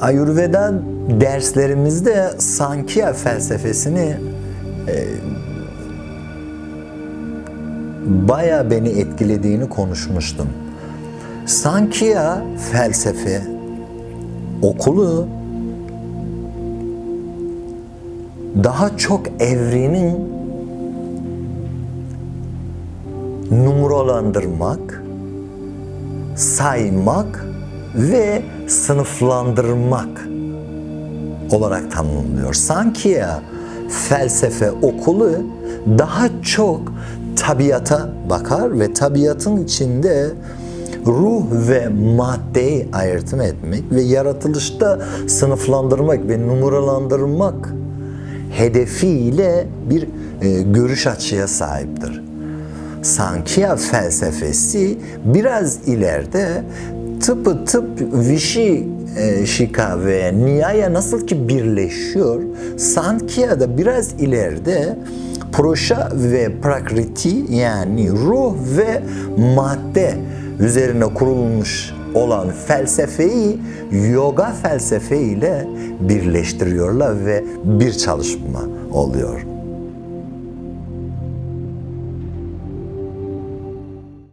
Ayurveda derslerimizde Sankhya felsefesini e, baya beni etkilediğini konuşmuştum. Sankhya felsefe okulu daha çok evrenin numaralandırmak, saymak ve sınıflandırmak olarak tanımlıyor. Sankhya felsefe okulu daha çok tabiata bakar ve tabiatın içinde ruh ve maddeyi ayırtım etmek ve yaratılışta sınıflandırmak ve numaralandırmak hedefiyle bir e, görüş açıya sahiptir. Sankhya felsefesi biraz ileride tıpı tıp e, Şika ve Niyaya nasıl ki birleşiyor, Sankhya da biraz ileride Proşa ve Prakriti yani ruh ve madde üzerine kurulmuş olan felsefeyi yoga felsefe ile birleştiriyorlar ve bir çalışma oluyor.